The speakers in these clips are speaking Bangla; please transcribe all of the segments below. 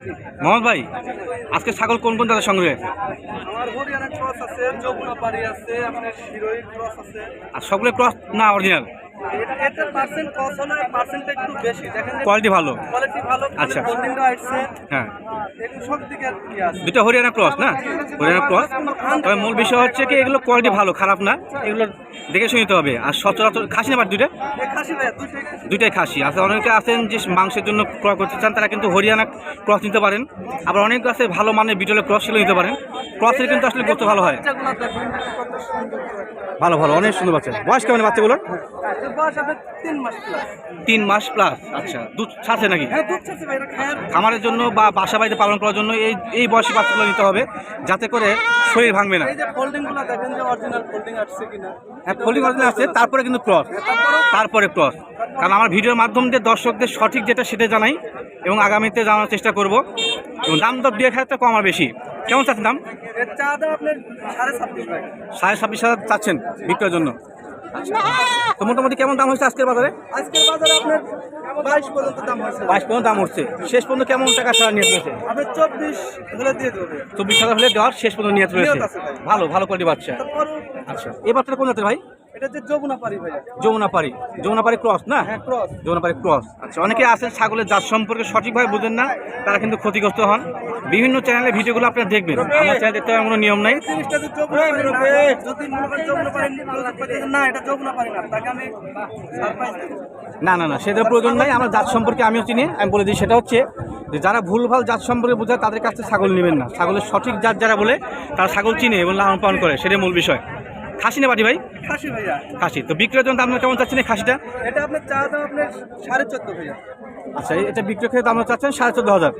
মোহাম্মদ ভাই আজকে ছাগল কোন কোন দাদা সংগ্রহে? আর সবগুলো ক্রস না অরিজিনাল এটা এটা পার্সেন্ট ক্রস হলে পার্সেন্টটা একটু বেশি। দেখেন কোয়ালিটি ভালো। কোয়ালিটি ভালো আচ্ছা। হোল্ডিংটা আসছে। হ্যাঁ। সব দিকে আছে। দুটো হরিয়ানা ক্রস না? হরিয়ানা ক্রস তবে মূল বিষয় হচ্ছে কি এগুলো কোয়ালিটি ভালো খারাপ না। এগুলো দেখে শুনে নিতে হবে। আর সচরাচর খাসি না খাসি ভাইয়া দুইটাই খাসি। দুইটাই আচ্ছা অনেকে আছেন যে মাংসের জন্য ক্রয় করতে চান তারা কিন্তু হরিয়ানা ক্রস নিতে পারেন। আবার অনেক আছে ভালো মানের বিটলের ক্রস সেগুলো নিতে পারেন। ক্রসের কিন্তু আসলে করতে ভালো হয়। বাচ্চাগুলো। ভালো ভালো অনেক সুন্দর বাচ্চা। বয়স কেমন বাচ্চাগুলোর? এর বয়স আপনার তিন মাস প্লাস তিন মাস প্লাস আচ্ছা দুধ ছাড়ছে নাকি? হ্যাঁ দুধ চাচ্ছে ভাই এটা খায়ার খামারের জন্য বা বাসা বাড়িতে পালন করার জন্য এই এই বয়সী বাচ্চাগুলো নিতে হবে যাতে করে শরীর ভাঙবে না। এই যে ফোল্ডিংগুলো দেখেন যে অরিজিনাল ফোল্ডিং আসছে কিনা। হ্যাঁ ফোল্ডিং অরিজিনাল আছে তারপরে কিন্তু ক্রস তারপরে? ক্রস কারণ আমার ভিডিওর মাধ্যম দিয়ে দর্শকদের সঠিক যেটা সেটা জানাই এবং আগামীতে জানার চেষ্টা করব। এবং দাম দর দিয়ে খাতে কম আর বেশি। কেমন চাচ্ছেন দাম? সাড়ে ছাব্বিশ হাজার চাচ্ছেন বিক্রয়ের জন্য। তো মোটামুটি কেমন দাম হচ্ছে আজকের বাজারে? আজকের বাজারে আপনার বাইশ পর্যন্ত দাম হচ্ছে বাইশ পর্যন্ত দাম হচ্ছে। শেষ পর্যন্ত কেমন টাকা ছাড়া নিয়ে রয়েছে আপনার চব্বিশ হলে দিয়ে দেবে। চব্বিশ হাজার হলে দেওয়ার শেষ পর্যন্ত নিয়ে রয়েছে ভাই। ভালো ভালো কোয়ালিটি বাচ্চা। আচ্ছা এ বাচ্চাটা কোন জাতের ভাই? এটা যে যমুনা ভাইয়া। ক্রস না? হ্যাঁ ক্রস ক্রস আচ্ছা অনেকে আছেন ছাগলের জাত সম্পর্কে সঠিকভাবে বুঝেন না তারা কিন্তু ক্ষতিগ্রস্ত হন। বিভিন্ন চ্যানেলে ভিডিওগুলো আপনারা দেখবেন। আমার চ্যানেল দেখতে এমন কোনো নিয়ম নাই। না, না না সেটা প্রয়োজন নাই। আমার জাত সম্পর্কে আমিও চিনি আমি বলে দিই সেটা হচ্ছে যে যারা ভুলভাল জাত সম্পর্কে বোঝায় তাদের কাছ থেকে ছাগল নেবেন না। ছাগলের সঠিক জাত যারা বলে তারা ছাগল চিনে এবং লালন পালন করে সেটাই মূল বিষয়। খাসি না বাটি ভাই? খাসি ভাইয়া। খাসি। তো বিক্রয়ের জন্য আপনার কেমন চাচ্ছেন এই খাসিটা? এটা আপনার চা দাম আপনার সাড়ে চোদ্দ ভাইয়া। আচ্ছা এটা বিক্রয় ক্ষেত্রে দাম চাচ্ছেন সাড়ে চোদ্দ হাজার।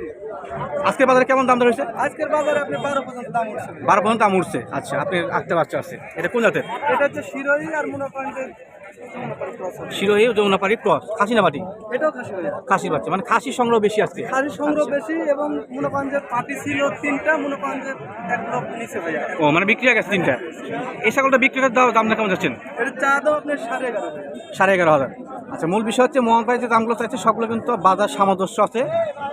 আজকের বাজারে কেমন দাম রয়েছে আজকের বাজারে আপনি বারো পর্যন্ত দাম উঠছে। বারো পর্যন্ত দাম উঠছে। আচ্ছা আপনি আঁকতে পারছ আছে। এটা কোন জাতের? এটা হচ্ছে শিরোই আর মনে শিরোহী যমুনাপাড়ি ক্রস খাসি না এটাও খাসি খাসি বাচ্চা মানে খাসি সংগ্রহ বেশি আসছে খাসি সংগ্রহ বেশি এবং মনে করেন যে পাটি ছিল তিনটা মনে করেন যে নিচে যায় ও মানে বিক্রি হয়ে গেছে তিনটা। এই ছাগলটা বিক্রি করে দাও দাম কেমন যাচ্ছেন? এটা চা দাও আপনার সাড়ে এগারো সাড়ে এগারো হাজার। আচ্ছা মূল বিষয় হচ্ছে মোহন ভাই যে দামগুলো চাইছে সবগুলো কিন্তু বাজার সামঞ্জস্য আছে।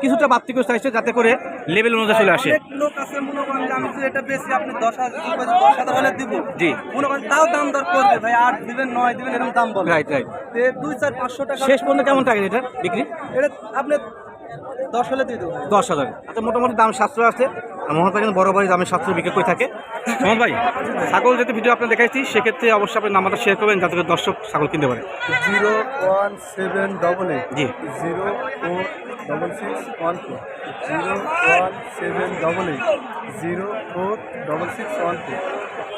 কিছুটা বাড়তি করে চাইছে যাতে করে লেভেল অনুযায়ী চলে আসে। লোক আছে মনে করেন যে আমি এটা বেশি আপনি দশ হাজার দশ হাজার হলে দিব। জি। মনে করেন তাও দাম দর করবে ভাই আট দিবেন নয় দিবেন এরকম দাম বলে। রাইট রাইট দুই চার পাঁচশো টাকা শেষ পর্যন্ত কেমন টাকা এটা বিক্রি? এটা আপনি দশ হলে দিয়ে দেবো। দশ হাজার। আচ্ছা মোটামুটি দাম সাশ্রয় আছে। আর মোহন ভাই কিন্তু বড় বড় দামে সাশ্রয় বিক্রি করে থাকে। মোহন ভাই ছাগল যেহেতু ভিডিও আপনি দেখাইছি সেক্ষেত্রে অবশ্যই আপনি নাম্বারটা শেয়ার করবেন যাতে দর্শক ছাগল কিনতে পারে। Zero one seven double eight. জি। Zero four double six one four. Zero one seven double eight. Zero four double six one four.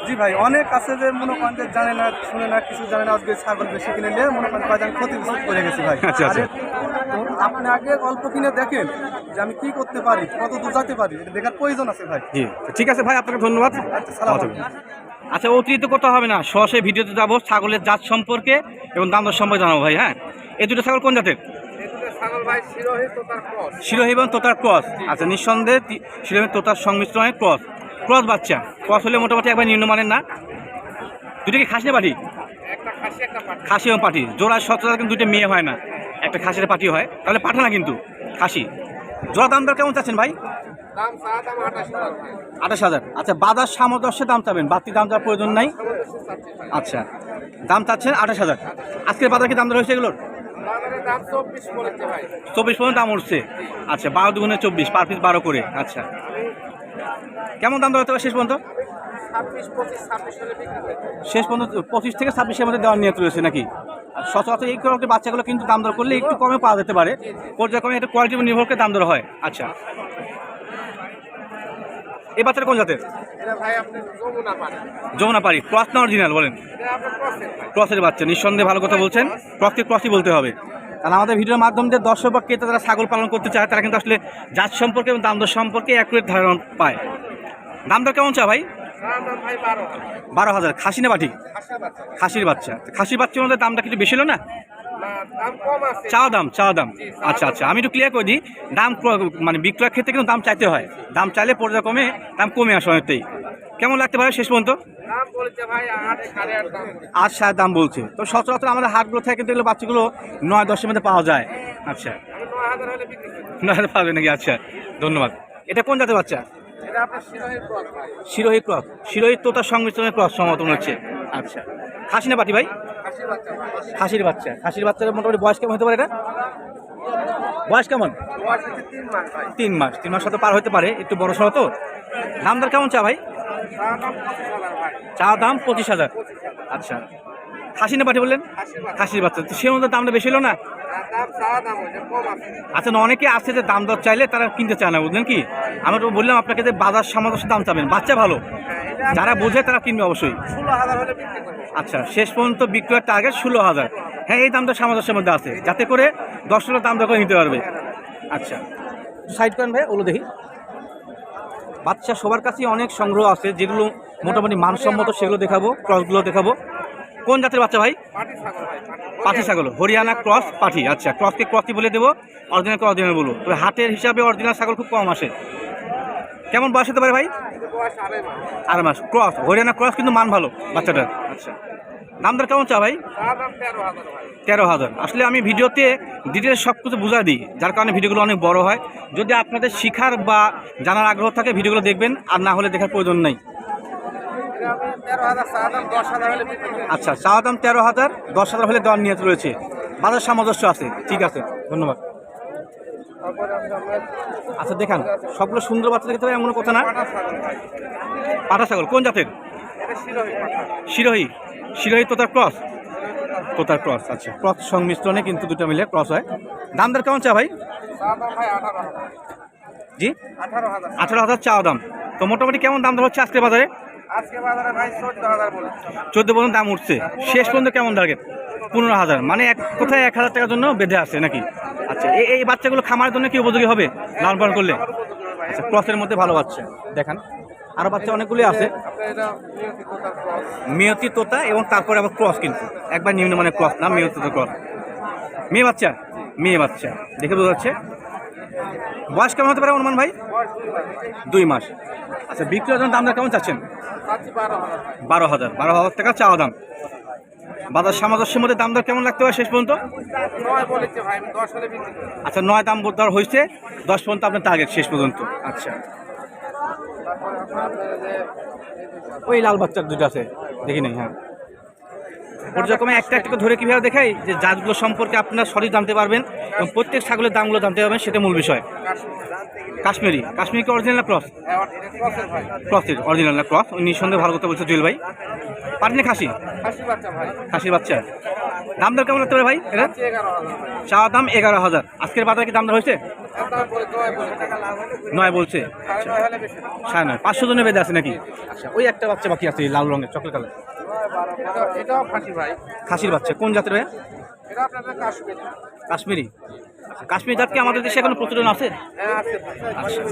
জি ভাই অনেক আছে যে মনে করেন যে জানে না শুনে না কিছু জানে না আজকে ছাগল বেশি কিনে নিয়ে মনে করেন ক্ষতিগ্রস্ত করে গেছি ভাই। আচ্ছা, আচ্ছা। তো আপনি আগে অল্প কিনে দেখেন যে আমি কি করতে পারি কত দূর যেতে পারি এটা দেখার প্রয়োজন আছে ভাই। জি ঠিক আছে ভাই আপনাকে ধন্যবাদ। আচ্ছা থাকবেন। আচ্ছা অতিরিক্ত করতে হবে না সরাসরি ভিডিওতে যাব ছাগলের জাত সম্পর্কে এবং দাম দর সম্পর্কে জানাব ভাই হ্যাঁ? এই দুটো ছাগল কোন জাতের? ভাই শিরোহি এবং তোতার ক্রস। আচ্ছা নিঃসন্দেহে শিরোহী তোতার সংমিশ্রণের ক্রস। ক্রস বাচ্চা ক্রস হলে মোটামুটি একবার নিম্নমানের না? দুটো কি খাসি না পাটি? খাসি খাসি এবং পাটি জোড়া সচরাচর কিন্তু দুটো মেয়ে হয় না। একটা খাসির পাটি হয় তাহলে পাঠা না কিন্তু খাসি। জোড়া দাম দর কেমন চাচ্ছেন ভাই? আঠাশ হাজার। আচ্ছা বাজার সামঞ্জস্যে দাম চাবেন বাড়তি দাম দেওয়ার প্রয়োজন নাই? আচ্ছা দাম চাচ্ছেন আঠাশ হাজার। আজকের বাজার কি দাম দর হয়েছে এগুলোর? চব্বিশ পর্যন্ত দাম উঠছে। আচ্ছা বারো দুগুণে চব্বিশ পার পিস বারো করে আচ্ছা। কেমন দাম হতে শেষ পর্যন্ত? শেষ পর্যন্ত পঁচিশ থেকে ছাব্বিশের মধ্যে দেওয়ার নিয়ত রয়েছে নাকি? সচরাচর এই কারণে বাচ্চাগুলো কিন্তু দাম দর করলে একটু কমে পাওয়া যেতে পারে। পর্যায়ক্রমে এটা কোয়ালিটির উপর নির্ভর করে দাম দর হয়। আচ্ছা। এই বাচ্চাটা কোন জাতের? যমুনা পারি ক্রস না অরিজিনাল বলেন? ক্রসের বাচ্চা। নিঃসন্দেহে ভালো কথা বলছেন। ক্রসকে ক্রসই বলতে হবে। কারণ আমাদের ভিডিওর মাধ্যমে যে দর্শক বা ক্রেতা যারা ছাগল পালন করতে চায় তারা কিন্তু আসলে জাত সম্পর্কে এবং দাম দর সম্পর্কে অ্যাকুরেট ধারণা পায়। দাম দর কেমন চা ভাই? বারো হাজার। খাসি না বাটি খাসির বাচ্চা। খাসির বাচ্চার মধ্যে দামটা কিছু বেশি হলো না? চা দাম চা দাম। আচ্ছা আচ্ছা আমি একটু ক্লিয়ার করে দিই। দাম মানে বিক্রয়ের ক্ষেত্রে কিন্তু দাম চাইতে হয়। দাম চাইলে পর্যায়ক্রমে দাম কমে আসে অনেকটাই। কেমন লাগতে পারে শেষ পর্যন্ত? আট সাড়ে দাম। বলেছে। তো সচরাচর আমাদের হাটগুলো থেকে কিন্তু এগুলো বাচ্চাগুলো নয় দশের মধ্যে পাওয়া যায়। আচ্ছা। নয় না পারবে। নাকি? আচ্ছা ধন্যবাদ। এটা কোন জাতের বাচ্চা? শিরোহী ক্রস শিরোহী তোতার সংমিশ্রণের ক্রস মনে হচ্ছে। আচ্ছা। খাসি না পাটি ভাই? খাসির বাচ্চা খাসির বাচ্চার মোটামুটি বয়স কেমন হতে পারে এটা? বয়স কেমন? তিন মাস তিন মাস। হয়তো পার হতে পারে। একটু বড় সড়ো তো। দাম দর কেমন চা ভাই? চা দাম পঁচিশ হাজার আচ্ছা। খাসি না পাটি বললেন? খাসির বাচ্চা। তো সে অনুযায়ী দামটা বেশি হলো না? আচ্ছা না অনেকে আছে যে দাম দর চাইলে তারা কিনতে চায় না বুঝলেন কি? আমরা তো বললাম আপনাকে যে বাজার সামঞ্জস্য দাম চাবেন বাচ্চা ভালো। যারা বোঝে তারা কিনবে অবশ্যই। আচ্ছা শেষ পর্যন্ত বিক্রয়ের টার্গেট ষোলো হাজার। হ্যাঁ এই দামটা সামঞ্জস্যের মধ্যে আছে যাতে করে দশ টাকা দাম দর করে নিতে পারবে। আচ্ছা সাইড করেন ভাই ওগুলো দেখি। বাচ্চা সবার কাছেই অনেক সংগ্রহ আছে যেগুলো মোটামুটি মানসম্মত সেগুলো দেখাবো ক্রসগুলো দেখাবো। কোন জাতের বাচ্চা ভাই? পাঠি ছাগল হরিয়ানা ক্রস পাঠি আচ্ছা ক্রসকে ক্রসই বলে দেবো অরিজিনাল অরিজিনাল বলব তবে হাটের হিসাবে অরিজিনাল ছাগল খুব কম আসে। কেমন বয়স হতে পারে ভাই? আড়াই মাস। ক্রস হরিয়ানা ক্রস কিন্তু মান ভালো বাচ্চাটার। আচ্ছা। দাম দর কেমন চা ভাই? তেরো হাজার আসলে আমি ভিডিওতে ডিটেলস সব কিছু বুঝা দিই যার কারণে ভিডিওগুলো অনেক বড় হয়। যদি আপনাদের শিখার বা জানার আগ্রহ থাকে ভিডিওগুলো দেখবেন আর না হলে দেখার প্রয়োজন নেই। আচ্ছা চাওয়া দাম তেরো হাজার, দশ হাজার হলে দেওয়ার নিয়ত রয়েছে। বাজার সামঞ্জস্য আছে। ঠিক আছে, ধন্যবাদ। আচ্ছা দেখান, সবগুলো সুন্দর বাচ্চা দেখতে হবে এমন কথা না? পাঠা ছাগল, কোন জাতের? শিরোহী। শিরোহী তোতার ক্রস? তোতার ক্রস আচ্ছা। ক্রস সংমিশ্রণে কিন্তু দুটো মিলে ক্রস হয়। দাম দর কেমন চা ভাই? জি? আঠারো হাজার চাওয়া দাম। তো মোটামুটি কেমন দাম দর হচ্ছে আজকে বাজারে? চোদ্দ পর্যন্ত দাম উঠছে। শেষ পর্যন্ত কেমন টার্গেট পনেরো হাজার। মানে এক কোথায় এক হাজার টাকার জন্য বেঁধে আছে নাকি? আচ্ছা এই বাচ্চাগুলো খামারের জন্য কি উপযোগী হবে? লালন পালন করলে? আচ্ছা ক্রসের মধ্যে ভালো বাচ্চা। দেখান আরও বাচ্চা অনেকগুলি আছে। মেয়তি তোতা এবং তারপরে আবার ক্রস কিন্তু। একবার নিম্ন মানে ক্রস, না মেয়তি তোতা ক্রস। মেয়ে বাচ্চা? মেয়ে বাচ্চা। দেখে বোঝা যাচ্ছে। বয়স কেমন হতে পারে অনুমান ভাই? দুই মাস। আচ্ছা বিক্রয়ের জন্য দামটা কেমন চাচ্ছেন? বারো হাজার। বারো হাজার টাকা চাওয়া দাম। বাজার সামঞ্জস্যের মধ্যে দাম দর কেমন লাগতে পারে শেষ পর্যন্ত? আচ্ছা নয় দাম দর হয়েছে দশ পর্যন্ত আপনার টার্গেট শেষ পর্যন্ত। আচ্ছা। ওই লাল বাচ্চার দুটো আছে দেখি নাই হ্যাঁ। পর্যায়ক্রমে একটা একটা ধরে কীভাবে দেখাই যে জাতগুলো সম্পর্কে আপনারা সঠিক জানতে পারবেন এবং প্রত্যেক ছাগলের দামগুলো জানতে পারবেন, সেটা মূল বিষয়। কাশ্মীরি। কাশ্মীরি কি অরিজিনাল ক্রস ক্রসের অরিজিনাল না ক্রস নিঃসন্দেহে ভালো কথা বলছে জুয়েল ভাই। পারেন খাসি? খাসির বাচ্চা। দাম দর কেমন লাগতে পারে ভাই এটা চাওয়া দাম এগারো হাজার। আজকের বাজারে কি দাম দর হয়েছে? নয় বলছে। দাম। সাড়ে নয়। পাঁচশো জনের বেঁধে আছে নাকি? আচ্ছা ওই একটা বাচ্চা বাকি আছে লাল রঙের, চকলেট কালার এটাও খাসি ভাই। খাসির বাচ্চা। কোন জাতের ভাই? এটা আপনাদের কাশ্মীর। কাশ্মীরি। আচ্ছা, কাশ্মীরি জাত কি আমাদের দেশে এখনও প্রচলন আছে? হ্যাঁ আচ্ছা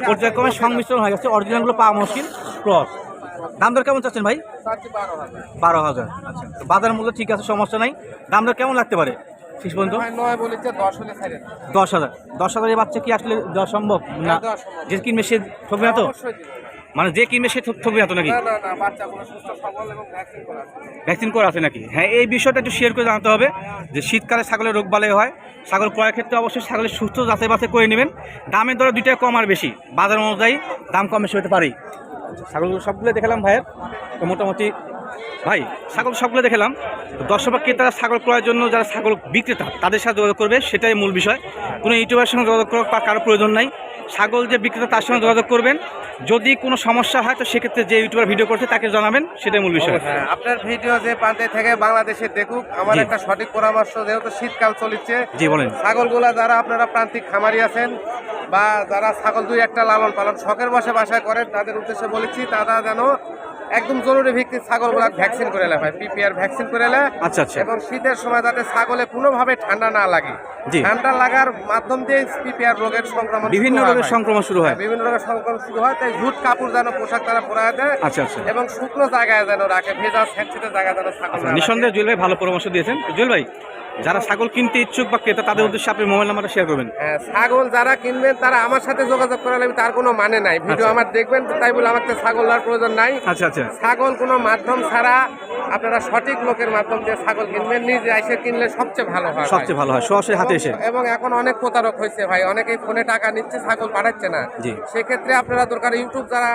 পর্যায়ক্রমে সংমিশ্রণ হয়ে গেছে। অরিজিনালগুলো পাওয়া মুশকিল। ক্রস দাম দর কেমন চাচ্ছেন ভাই? বারো হাজার। আচ্ছা বাজার মূল্য ঠিক আছে সমস্যা নাই। দাম দর কেমন লাগতে পারে? শেষ পর্যন্ত? দশ হাজার। দশ হাজারের বাচ্চা কি আসলে দেওয়া সম্ভব? না। হ্যাঁ। যে কিনবে সে ঠকবে না তো। মানে যে কিনবে সে থাকবে ঠকবে এত নাকি? ভ্যাকসিন করা আছে। ভ্যাকসিন করা আছে নাকি? হ্যাঁ এই বিষয়টা একটু শেয়ার করে জানাতে হবে যে শীতকালে ছাগলের রোগ বালাই হয়। ছাগল ক্রয়ের ক্ষেত্রে অবশ্যই ছাগলের সুস্থ যাচাই বাছাই করে নেবেন। দামের দরে দুইটা কম আর বেশি। বাজার অনুযায়ী দাম কম বেশি হতে পারে ছাগলগুলো সবগুলো দেখালাম ভাইয়ের। তো মোটামুটি ভাই ছাগল সবগুলো দেখালাম। দর্শক বা ক্রেতারা ছাগল ক্রয়ের জন্য যারা ছাগল বিক্রেতা তাদের সাথে যোগাযোগ করবে সেটাই মূল বিষয়। কোনো ইউটিউবের সঙ্গে যোগাযোগ করার বা কারও প্রয়োজন নাই। ছাগল যে বিক্রেতা তার সঙ্গে যোগাযোগ করবেন। যদি কোনো সমস্যা হয় তো সেক্ষেত্রে যে ইউটিউবার ভিডিও করছে তাকে জানাবেন সেটাই মূল বিষয়। হ্যাঁ আপনার ভিডিও যে প্রান্তে থেকে বাংলাদেশে দেখুক আমার একটা সঠিক পরামর্শ যেহেতু শীতকাল চলিচ্ছে জি বলেন। ছাগলগুলা যারা আপনারা প্রান্তিক খামারি আছেন বা যারা ছাগল দুই একটা লালন পালন শখের বসে বাসায় করেন তাদের উদ্দেশ্যে বলেছি তারা যেন একদম জরুরি ভিত্তিক ছাগলগুলা ভ্যাকসিন করে নেয় পিপিআর ভ্যাকসিন করে নেয় আচ্ছা আচ্ছা। এবং শীতের সময় যাতে ছাগলে কোনোভাবে ঠান্ডা না লাগে। ঠান্ডা লাগার মাধ্যম দিয়ে পিপিআর রোগের সংক্রমণ বিভিন্ন রোগের সংক্রমণ শুরু হয়। হ্যাঁ, বিভিন্ন রোগের সংক্রমণ শুরু হয় তাই ঝুট কাপড় যেন পোশাক তারা পরায় দেয় আচ্ছা আচ্ছা। এবং শুকনো জায়গায় যেন রাখে ভেজা স্যাঁতসিতে জায়গায় যেন ছাগল আচ্ছা নিঃসন্দেহে জুয়েল ভাই ভালো পরামর্শ দিয়েছেন। জুয়েল ভাই যারা ছাগল কিনতে ইচ্ছুক বা ক্রেতা তাদের উদ্দেশ্যে আপনি মোবাইল নাম্বারটা শেয়ার করবেন। হ্যাঁ, ছাগল যারা কিনবেন তারা আমার সাথে যোগাযোগ করা লাগবে তার কোনো মানে নাই। ভিডিও আচ্ছা। আমার দেখবেন তাই বলে আমার ছাগল নেওয়ার প্রয়োজন নাই। আচ্ছা আচ্ছা। ছাগল কোনো মাধ্যম ছাড়া আপনারা সঠিক লোকের মাধ্যম দিয়ে ছাগল কিনবেন নিজে এসে কিনলে সবচেয়ে ভালো হয় সবচেয়ে ভালো হয় সরাসরি হাতে এসে। এবং- এখন অনেক প্রতারক হয়েছে ভাই অনেকেই ফোনে টাকা নিচ্ছে ছাগল পাঠাচ্ছে না। জি। সেক্ষেত্রে আপনারা দরকার ইউটিউব যারা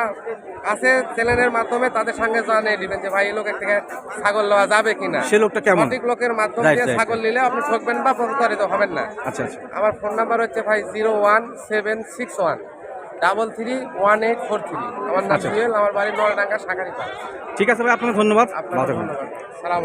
আছে চ্যানেলের মাধ্যমে তাদের সঙ্গে জানিয়ে দিবেন যে ভাই এই লোকের থেকে ছাগল নেওয়া যাবে কিনা? সে লোকটা কেমন? সঠিক লোকের মাধ্যমে দিয়ে ছাগল নিলে আপনি ঠকবেন বা প্রতারিত হবেন না। আচ্ছা আচ্ছা। আমার ফোন নাম্বার হচ্ছে ভাই zero one seven six one double three one eight four three. আমার নাম আমার জুয়েল আমার বাড়ি নলডাঙ্গা শাখারি ঠিক আছে ভাই আপনাকে ধন্যবাদ। আপনার ধন্যবাদ। সালাম